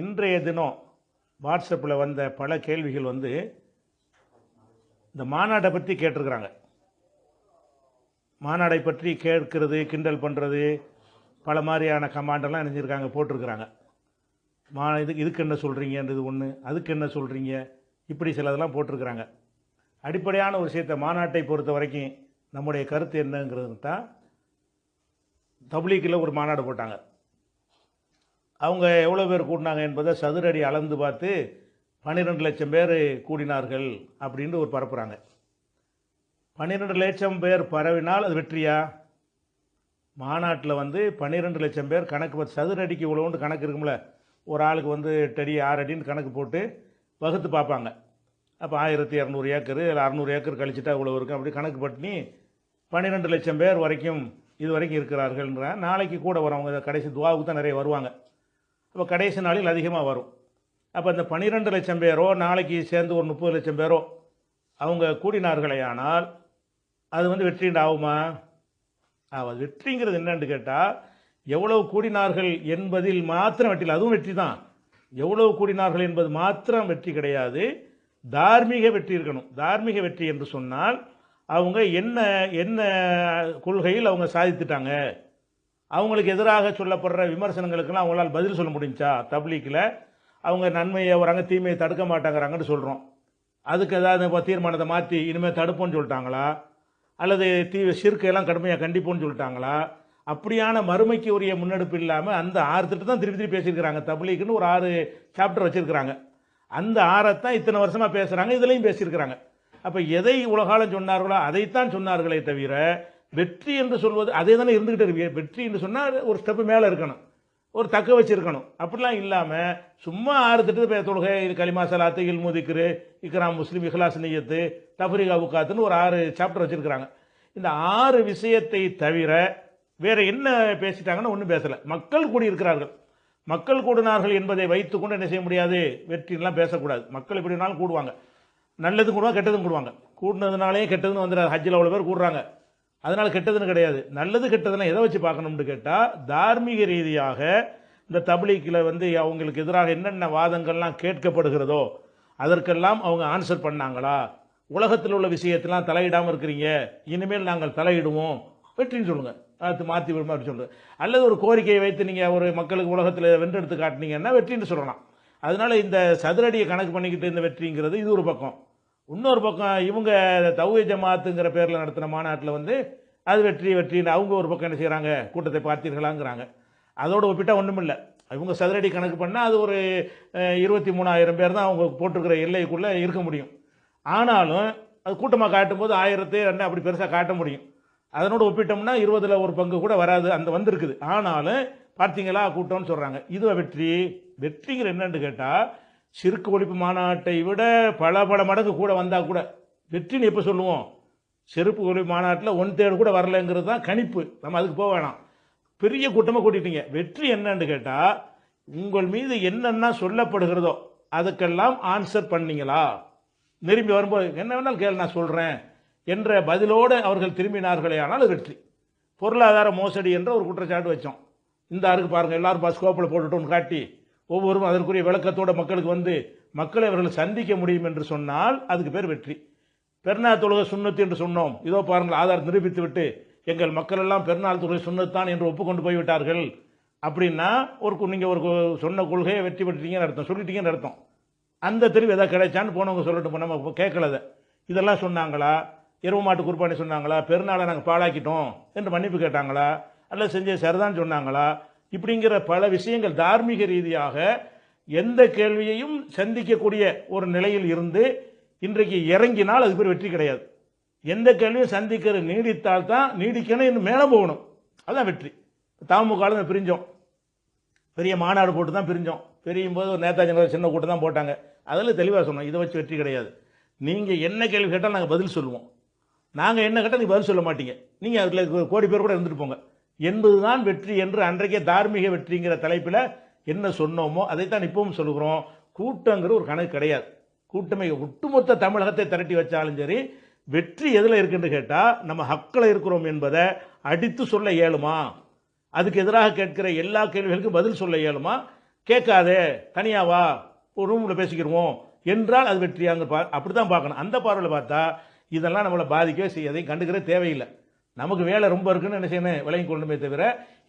இன்றைய தினம் வாட்ஸ்அப்பில் வந்த பல கேள்விகள் வந்து இந்த மாநாட்டை பற்றி கேட்டிருக்கிறாங்க. மாநாடை பற்றி கேட்கிறது கிண்டல் பண்ணுறது பல மாதிரியான கமாண்டெல்லாம் நினைஞ்சிருக்காங்க போட்டிருக்கிறாங்க. மா இதுக்கு இதுக்கு என்ன சொல்கிறீங்கன்றது ஒன்று அதுக்கு என்ன சொல்கிறீங்க இப்படி சிலதெல்லாம் போட்டிருக்கிறாங்க. அடிப்படையான ஒரு விஷயத்தை மாநாட்டை பொறுத்த வரைக்கும் நம்முடைய கருத்து என்னங்கிறது தான் தப்லீக்கில் ஒரு மாநாடு போட்டாங்க. அவங்க எவ்வளோ பேர் கூட்டினாங்க என்பதை சதுரடி அளந்து பார்த்து பன்னிரெண்டு லட்சம் பேர் கூடினார்கள் அப்படின்னு ஒரு பரப்புகிறாங்க பன்னிரெண்டு லட்சம் பேர் பரவினால் அது வெற்றியா? மாநாட்டில் வந்து பன்னிரெண்டு லட்சம் பேர் கணக்கு பார்த்து சதுரடிக்கு இவ்வளோண்டு கணக்கு இருக்கும்ல. ஒரு ஆளுக்கு வந்து டெடி ஆறு அடின்னு கணக்கு போட்டு வகுத்து பார்ப்பாங்க. அப்போ ஆயிரத்தி இரநூறு ஏக்கர் இல்லை அறநூறு ஏக்கர் கழிச்சிட்டா இவ்வளோ இருக்கும் அப்படி கணக்கு பண்ணி பன்னிரெண்டு லட்சம் பேர் வரைக்கும் இது வரைக்கும் இருக்கிறார்கள்ன்ற நாளைக்கு கூட வரும் அவங்க கடைசி துவாவுக்கு தான் நிறைய வருவாங்க. அப்போ கடைசி நாளில் அதிகமாக வரும். அப்போ இந்த பன்னிரெண்டு லட்சம் பேரோ நாளைக்கு சேர்ந்து ஒரு முப்பது லட்சம் பேரோ அவங்க கூடினார்களே ஆனால் அது வந்து வெற்றிண்டு ஆகுமா? ஆகாது. வெற்றிங்கிறது என்னன்னு கேட்டால் எவ்வளவு கூடினார்கள் என்பதில் மாத்திரம் வெற்றி அதுவும் வெற்றி தான். எவ்வளவு கூடினார்கள் என்பது மாத்திரம் வெற்றி கிடையாது. தார்மீக வெற்றி இருக்கணும். தார்மீக வெற்றி என்று சொன்னால் அவங்க என்ன என்ன கொள்கையில் அவங்க சாதித்துட்டாங்க? அவங்களுக்கு எதிராக சொல்லப்படுற விமர்சனங்களுக்கெல்லாம் அவங்களால் பதில் சொல்ல முடிஞ்சா தப்லீக்கில் அவங்க நன்மையை வராங்க தீமையை தடுக்க மாட்டாங்கிறாங்கன்னு சொல்கிறோம் அதுக்கு ஏதாவது இப்போ தீர்மானத்தை மாற்றி இனிமேல் தடுப்போம்னு சொல்லிட்டாங்களா? அல்லது தீ சிற்கையெல்லாம் கடுமையாக கண்டிப்போம்னு சொல்லிட்டாங்களா? அப்படியான மறுமைக்கு உரிய முன்னெடுப்பு இல்லாமல் அந்த ஆறு திட்டம் தான் திருப்பி திருப்பி பேசியிருக்கிறாங்க. தப்லீக்குன்னு ஒரு ஆறு சாப்டர் வச்சுருக்கிறாங்க. அந்த ஆறைத்தான் இத்தனை வருஷமாக பேசுகிறாங்க இதுலேயும் பேசியிருக்கிறாங்க. அப்போ எதை உலகாலம் சொன்னார்களோ அதைத்தான் சொன்னார்களே தவிர வெற்றி என்று சொல்வது அதே தானே இருந்துகிட்டு இருக்கு. வெற்றி என்று சொன்னால் ஒரு ஸ்டெப்பு மேலே இருக்கணும். ஒரு தக்க வச்சுருக்கணும். அப்படிலாம் இல்லாமல் சும்மா ஆறு திட்டத்து பேர் தொழுகை இது கலிமா சலாத்து இல்முதிக்ரு இக்ராம் முஸ்லீம் இஹ்லாஸ் நியத்து தஃப்ரீகா உக்காத்துன்னு ஒரு ஆறு சாப்டர் வச்சுருக்கிறாங்க. இந்த ஆறு விஷயத்தை தவிர வேறு என்ன பேசிட்டாங்கன்னு ஒன்றும் பேசலை. மக்கள் கூடியிருக்கிறார்கள் மக்கள் கூடினார்கள் என்பதை வைத்துக்கொண்டு என்ன செய்ய முடியாது? வெற்றின்லாம் பேசக்கூடாது. மக்கள் எப்படினாலும் கூடுவாங்க. நல்லதும் கூடுவாங்க கெட்டதும் கூடுவாங்க. கூடினதுனாலே கெட்டதுன்னு வந்துடாது ஹஜ்ஜில் அவ்வளோ பேர் கூடுறாங்க. அதனால் கெட்டதுன்னு கிடையாது. நல்லது கெட்டதுன்னா எதை வச்சு பார்க்கணும்னு கேட்டால் தார்மீக ரீதியாக இந்த தபிலீக்கில் வந்து அவங்களுக்கு எதிராக என்னென்ன வாதங்கள்லாம் கேட்கப்படுகிறதோ அதற்கெல்லாம் அவங்க ஆன்சர் பண்ணாங்களா? உலகத்தில் உள்ள விஷயத்தெல்லாம் தலையிடாமல் இருக்கிறீங்க இனிமேல் நாங்கள் தலையிடுவோம். வெற்றின்னு சொல்லுங்கள் அது மாற்றி விடுமா அப்படின்னு சொல்லுங்கள் அல்லது ஒரு கோரிக்கையை வைத்து நீங்கள் ஒரு மக்களுக்கு உலகத்தில் வென்றெடுத்து காட்டினீங்கன்னா வெற்றின்னு சொல்லலாம். அதனால் இந்த சதுரடியை கணக்கு பண்ணிக்கிட்டு இந்த வெற்றிங்கிறது இது ஒரு பக்கம். இன்னொரு பக்கம் இவங்க தௌஹி ஜமாத்துங்கிற பேரில் நடத்தின மாநாட்டில் வந்து அது வெற்றி வெற்றின்னு அவங்க ஒரு பக்கம் என்ன செய்கிறாங்க கூட்டத்தை பார்த்தீர்களாங்கிறாங்க. அதோடு ஒப்பிட்டா ஒன்றும் இல்லை இவங்க சதுரடி கணக்கு பண்ணால் அது ஒரு இருபத்தி மூணாயிரம் பேர் தான் அவங்க போட்டிருக்கிற எல்லைக்குள்ளே இருக்க முடியும். ஆனாலும் அது கூட்டமாக காட்டும்போது ஆயிரத்து ரெண்டு அப்படி பெருசாக காட்ட முடியும். அதனோடு ஒப்பிட்டோம்னா இருபதில் ஒரு பங்கு கூட வராது அந்த வந்திருக்குது. ஆனாலும் பார்த்தீங்களா கூட்டம்னு சொல்கிறாங்க இதுவா வெற்றி? வெற்றிங்கிற என்னன்னு கேட்டால் சிறுக்கு ஒழிப்பு மாநாட்டை விட பல பல மடங்கு கூட வந்தால் கூட வெற்றின்னு எப்போ சொல்லுவோம்? செருப்பு ஒழிப்பு மாநாட்டில் ஒன் தேர்டு கூட வரலைங்கிறது தான் கணிப்பு. நம்ம அதுக்கு போக வேணாம். பெரிய கூட்டமாக கூட்டிட்டீங்க. வெற்றி என்னன்னு கேட்டால் உங்கள் மீது என்னென்ன சொல்லப்படுகிறதோ அதுக்கெல்லாம் ஆன்சர் பண்ணீங்களா? திரும்பி வரும்போது என்ன வேணாலும் கேள் நான் சொல்கிறேன் என்ற பதிலோடு அவர்கள் திரும்பினார்களே ஆனால் அது வெற்றி. பொருளாதார மோசடி என்ற ஒரு குற்றச்சாட்டு வச்சோம். இந்த ஆருக்கு பாருங்கள் எல்லாரும் பஸ் கோப்பில் போட்டுட்டோம்னு காட்டி ஒவ்வொருவரும் அதற்குரிய விளக்கத்தோட மக்களுக்கு வந்து மக்களை அவர்கள் சந்திக்க முடியும் என்று சொன்னால் அதுக்கு பேர் வெற்றி. பெருநாள் தொழுகை சுண்ணத்து என்று சொன்னோம். இதோ பாருங்கள் ஆதார் நிரூபித்து விட்டு எங்கள் மக்கள் எல்லாம் பெருநாள் தொழுகை சுண்ணத்தான் என்று ஒப்புக்கொண்டு போய்விட்டார்கள். அப்படின்னா ஒரு நீங்கள் ஒரு சொன்ன கொள்கையை வெற்றி பெற்றீங்கன்னு அர்த்தம். சொல்லிட்டீங்கன்னு அர்த்தம். அந்த தெரிவு எதாவது கிடைச்சான்னு போனவங்க சொல்லட்டும் நம்ம கேட்கலத இதெல்லாம் சொன்னாங்களா? எருவு மாட்டு குர்பானி சொன்னாங்களா? பெருநாளை நாங்கள் பாழாக்கிட்டோம் என்று மன்னிப்பு கேட்டாங்களா? அல்ல செஞ்ச சரிதான் சொன்னாங்களா? இப்படிங்கிற பல விஷயங்கள் தார்மீக ரீதியாக எந்த கேள்வியையும் சந்திக்கக்கூடிய ஒரு நிலையில் இருந்து இன்றைக்கு இறங்கினால் அது பேர் வெற்றி கிடையாது. எந்த கேள்வியும் சந்திக்கிற நீடித்தால் தான் நீடிக்கணும் இன்னும் மேலே போகணும். அதுதான் வெற்றி. தாமுக பிரிஞ்சோம். பெரிய மாநாடு போட்டு தான் பிரிஞ்சோம். பிரியும் போது ஒரு நேதாஜி நகர் சின்ன கூட்டம் தான் போட்டாங்க. அதில் தெளிவாக சொன்னோம் இதை வச்சு வெற்றி கிடையாது. நீங்கள் என்ன கேள்வி கேட்டால் நாங்கள் பதில் சொல்லுவோம். நாங்கள் என்ன கேட்டால் நீங்கள் பதில் சொல்ல மாட்டீங்க. நீங்கள் அதில் கோடி பேர் கூட இருந்துட்டு போங்க. என்பதுதான் வெற்றி என்று அன்றைக்கே தார்மீக வெற்றிங்கிற தலைப்பில் என்ன சொன்னோமோ அதைத்தான் இப்பவும் சொல்லுகிறோம். கூட்டங்கிற ஒரு கணக்கு கிடையாது. கூட்டமை ஒட்டுமொத்த தமிழகத்தை திரட்டி வச்சாலும் சரி வெற்றி எதில் இருக்குன்னு கேட்டால் நம்ம ஹக்கில் இருக்கிறோம் என்பதை அடித்து சொல்ல இயலுமா? அதுக்கு எதிராக கேட்கிற எல்லா கேள்விகளுக்கும் பதில் சொல்ல இயலுமா? கேட்காதே தனியா வா ஒரு ரூமில் பேசிக்கிடுவோம் என்றால் அது வெற்றியாங்க பா அப்படி தான் பார்க்கணும். அந்த பார்வையில் பார்த்தா இதெல்லாம் நம்மளை பாதிக்கவே செய்யாதை. கண்டுக்கிற தேவையில்லை. நமக்கு வேலை ரொம்ப இருக்குன்னு என்ன செய்யணும்? விளங்கி கொள்ளணுமே தவிர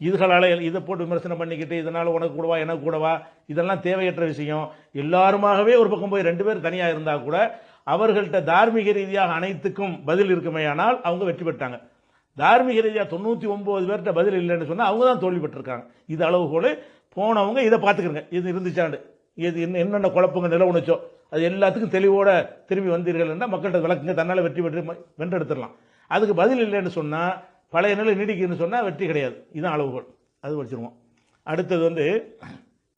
இதுகளால் இதை போட்டு விமர்சனம் பண்ணிக்கிட்டு இதனால் உனக்கு கூடவா எனக்கு கூடவா இதெல்லாம் தேவையற்ற விஷயம். எல்லாருமாகவே ஒரு பக்கம் போய் ரெண்டு பேர் தனியாக இருந்தால் கூட அவர்கள்ட்ட தார்மீக ரீதியாக அனைத்துக்கும் பதில் இருக்குமேயானால் அவங்க வெற்றி பெற்றாங்க. தார்மீக ரீதியாக தொண்ணூற்றி ஒம்பது பேர்கிட்ட பதில் இல்லைன்னு சொன்னால் அவங்க தான் தோல்வி பெற்றிருக்காங்க. இது அளவுகோல். போனவங்க இதை பார்த்துக்கிறங்க. இது இருந்துச்சாண்டு. இது என்ன என்னென்ன குழப்பங்க நிலவுனுச்சோ அது எல்லாத்துக்கும் தெளிவோட திரும்பி வந்தீர்கள் என்றால் மக்கள்கிட்ட விளக்குங்க. தன்னால் வெற்றி பெற்று வென்றெடுத்துடலாம். அதுக்கு பதில் இல்லைன்னு சொன்னால் பழைய நிலை நீடிக்குதுன்னு சொன்னால் வெற்றி கிடையாது. இதுதான் அளவுகோல். அது வச்சுருவோம் அடுத்தது வந்து